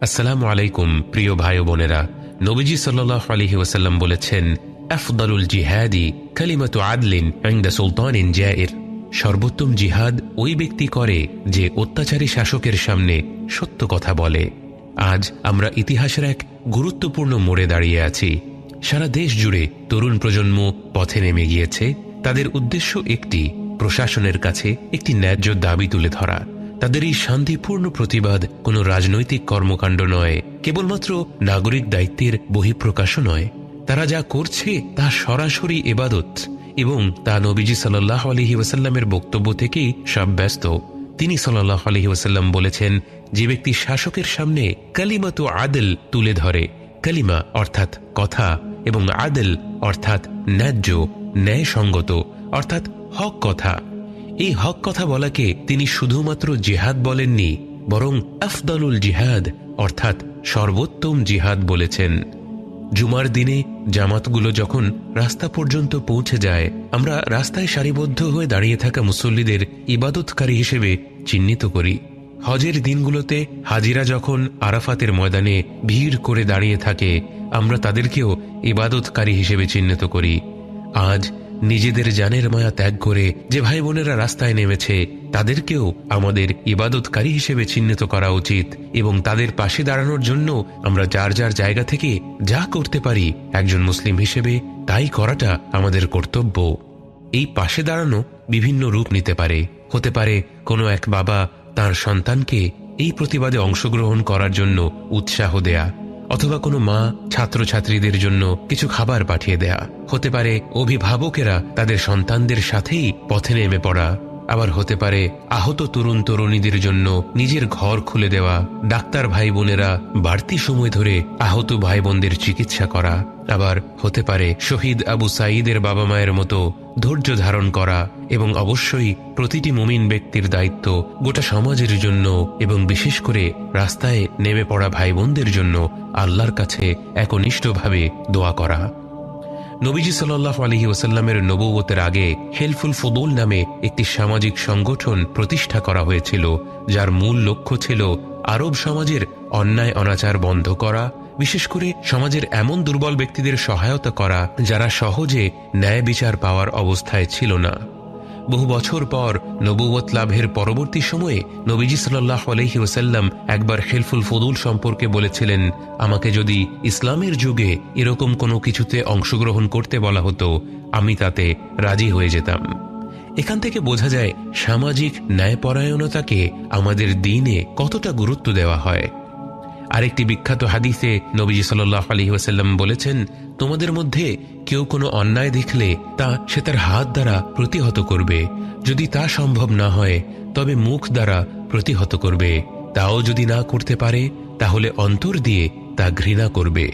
আসসালামু আলাইকুম, প্রিয় ভাই বোনেরা। নবীজি সাল্লাহ আলহি ওয়াসাল্লাম বলেছেন, আফদালুল জিহাদি কালিমাতু আদলিন সুলতান ইন জায়ের সর্বোত্তম জিহাদ ওই ব্যক্তি করে যে অত্যাচারী শাসকের সামনে সত্য কথা বলে। আজ আমরা ইতিহাসের এক গুরুত্বপূর্ণ মোড়ে দাঁড়িয়ে আছি। সারা দেশ জুড়ে তরুণ প্রজন্ম পথে নেমে গিয়েছে। তাদের উদ্দেশ্য একটি, প্রশাসনের কাছে একটি ন্যায্য দাবি তুলে ধরা। তাদের এই শান্তিপূর্ণ প্রতিবাদ কোনো রাজনৈতিক কর্মকাণ্ড নয়, কেবলমাত্র নাগরিক দায়িত্বের বহিঃপ্রকাশও নয়। তারা যা করছে তা সরাসরি এবাদত, এবং তা নবীজি সাল্লাহ আলহি ওয়াসাল্লামের বক্তব্য থেকেই সাব্যস্ত তিনি সাল্লাহ আলহি ওয়াসাল্লাম বলেছেন, যে ব্যক্তি শাসকের সামনে কালিমা তো আদল তুলে ধরে, কালিমা অর্থাৎ কথা, এবং আদল অর্থাৎ ন্যায্য, ন্যায়সঙ্গত, অর্থাৎ হক কথা এই হক কথা বলাকে তিনি শুধুমাত্র জিহাদ বলেননি, বরং আফদলুল জিহাদ, অর্থাৎ সর্বোত্তম জিহাদ বলেছেন। জুমার দিনে জামাতগুলো যখন রাস্তা পর্যন্ত পৌঁছে যায়, আমরা রাস্তায় সারিবদ্ধ হয়ে দাঁড়িয়ে থাকা মুসল্লিদের ইবাদতকারী হিসেবে চিহ্নিত করি। হজের দিনগুলোতে হাজিরা যখন আরাফাতের ময়দানে ভিড় করে দাঁড়িয়ে থাকে, আমরা তাদেরকেও ইবাদতকারী হিসেবে চিহ্নিত করি। আজ নিজেদের জানের মায়া ত্যাগ করে যে ভাই বোনেরা রাস্তায় নেমেছে, তাদেরকেও আমাদের ইবাদতকারী হিসেবে চিহ্নিত করা উচিত এবং তাদের পাশে দাঁড়ানোর জন্য আমরা যার যার জায়গা থেকে যা করতে পারি একজন মুসলিম হিসেবে তাই করাটা আমাদের কর্তব্য। এই পাশে দাঁড়ানো বিভিন্ন রূপ নিতে পারে। হতে পারে কোনো এক বাবা তার সন্তানকে এই প্রতিবাদে অংশগ্রহণ করার জন্য উৎসাহ দেয়া। অথবা কোনো মা ছাত্রছাত্রীদের জন্য কিছু খাবার পাঠিয়ে দেয়া। হতে পারে অভিভাবকেরা তাদের সন্তানদের সাথেই পথে নেমে পড়া। আবার হতে পারে আহত তরুণ তরুণীদের জন্য নিজের ঘর খুলে দেওয়া, ডাক্তার ভাই বোনেরা বাড়তি সময় ধরে আহত ভাই বোনদের চিকিৎসা করা। আবার হতে পারে শহীদ আবু সাঈদের বাবা মায়ের মতো ধৈর্য ধারণ করা এবং অবশ্যই প্রতিটি মুমিন ব্যক্তির দায়িত্ব গোটা সমাজের জন্য এবং বিশেষ করে রাস্তায় নেমে পড়া ভাই বোনদের জন্য আল্লাহর কাছে একনিষ্ঠভাবে দোয়া করা। নবীজি সাল্লাহ আলহি ওসাল্লামের নবৌতের আগে হেলফুল ফদুল নামে একটি সামাজিক সংগঠন প্রতিষ্ঠা করা হয়েছিল, যার মূল লক্ষ্য ছিল আরব সমাজের অন্যায় অনাচার বন্ধ করা, বিশেষ করে সমাজের এমন দুর্বল ব্যক্তিদের সহায়তা করা যারা সহজে ন্যায় বিচার পাওয়ার অবস্থায় ছিল না। বহু বছর পর নবুয়ত লাভের পরবর্তী সময়ে নবীজি সাল্লাহ আলহি ওসাল্লাম একবার হেলফুল ফদুল সম্পর্কে বলেছিলেন, আমাকে যদি ইসলামের যুগে এরকম কোনো কিছুতে অংশগ্রহণ করতে বলা হতো, আমি তাতে রাজি হয়ে যেতাম। এখান থেকে বোঝা যায় সামাজিক ন্যায়পরায়ণতাকে আমাদের দিনে কতটা গুরুত্ব দেওয়া হয়। আরেকটি বিখ্যাত হাদিসে নবীজি সাল্লাহ আলী ওয়াসাল্লাম বলেছেন তোমাদের মধ্যে কেউ কোনো অন্যায় দেখলে তা সে তার হাত দ্বারা প্রতিহত করবে। যদি তা সম্ভব না হয়, তবে মুখ দ্বারা প্রতিহত করবে। তাও যদি না করতে পারে, তাহলে অন্তর দিয়ে তা ঘৃণা করবে।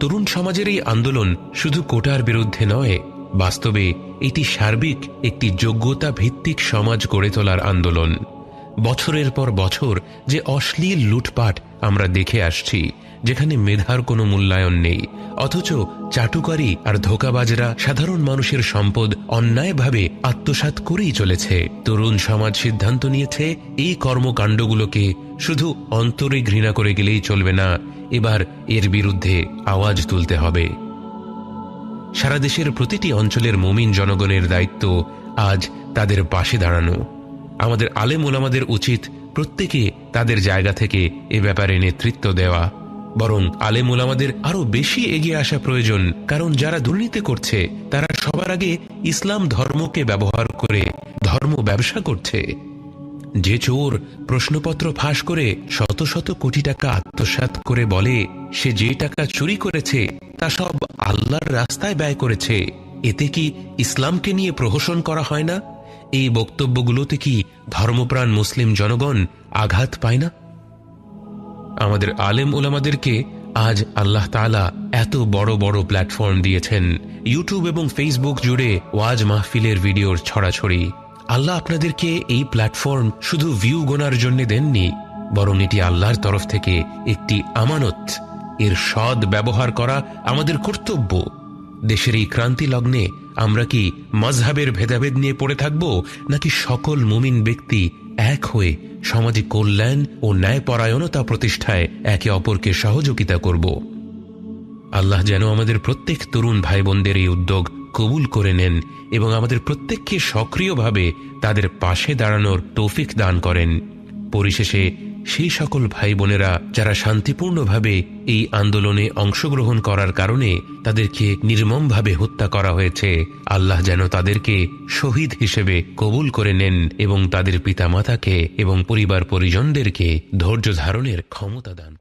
তরুণ সমাজের এই আন্দোলন শুধু কোটার বিরুদ্ধে নয়, বাস্তবে এটি সার্বিক একটি যোগ্যতা ভিত্তিক সমাজ গড়ে তোলার আন্দোলন। বছরের পর বছর যে অশ্লীল লুটপাট আমরা দেখে আসছি যেখানে মেধার কোনো মূল্যায়ন নেই। অথচ চাটুকারী আর ধোকাবাজরা সাধারণ মানুষের সম্পদ অন্যায়ভাবে আত্মসাত করেই চলেছে। তরুণ সমাজ সিদ্ধান্ত নিয়েছে, এই কর্মকাণ্ডগুলোকে শুধু অন্তরে ঘৃণা করে গেলেই চলবে না, এবার এর বিরুদ্ধে আওয়াজ তুলতে হবে। সারা দেশের প্রতিটি অঞ্চলের মমিন জনগণের দায়িত্ব আজ তাদের পাশে দাঁড়ানো। আমাদের আলেম ওলামাদের উচিত প্রত্যেকে তাদের জায়গা থেকে এ ব্যাপারে নেতৃত্ব দেওয়া। বরং আলেম ওলামাদের আরও বেশি এগিয়ে আসা প্রয়োজন, কারণ যারা দুর্নীতি করছে, তারা সবার আগে ইসলাম ধর্মকে ব্যবহার করে ধর্ম ব্যবসা করছে। যে চোর প্রশ্নপত্র ফাঁস করে শত শত কোটি টাকা আত্মসাত করে বলে, সে যে টাকা চুরি করেছে, তা সব আল্লাহর রাস্তায় ব্যয় করেছে। এতে কি ইসলামকে নিয়ে প্রহসন করা হয় না? এই বক্তব্যগুলোতে কি ধর্মপ্রাণ মুসলিম জনগণ আঘাত পায় না? আমাদের আলেম ওলামাদেরকে আজ আল্লাহ তালা এত বড় বড় প্ল্যাটফর্ম দিয়েছেন। ইউটিউব এবং ফেসবুক জুড়ে ওয়াজ মাহফিলের ভিডিওর ছড়াছড়ি। আল্লাহ আপনাদেরকে এই প্ল্যাটফর্ম শুধু ভিউ গোনার জন্য দেননি, বরং এটি আল্লাহর তরফ থেকে একটি আমানত, এর সদ ব্যবহার করা আমাদের কর্তব্য। দেশের এই ক্রান্তি লগ্নে আমরা কি মজহাবের ভেদাভেদ নিয়ে পড়ে থাকব, নাকি সকল মুমিন ব্যক্তি এক হয়ে সামাজিক কল্যাণ ও ন্যায়পরায়ণতা প্রতিষ্ঠায় একে অপরকে সহযোগিতা করব। আল্লাহ যেন আমাদের প্রত্যেক তরুণ ভাই বোনদের এই উদ্যোগ কবুল করে নেন এবং আমাদের প্রত্যেককে সক্রিয়ভাবে তাদের পাশে দাঁড়ানোর তৌফিক দান করেন। পরিশেষে সেই সকল ভাই বোনেরা যারা শান্তিপূর্ণভাবে এই আন্দোলনে অংশগ্রহণ করার কারণে তাদেরকে নির্মমভাবে হত্যা করা হয়েছে, আল্লাহ যেন তাদেরকে শহীদ হিসেবে কবুল করে নেন এবং তাদের পিতামাতাকে এবং পরিবার পরিজনদেরকে ধৈর্য ধারণের ক্ষমতা দান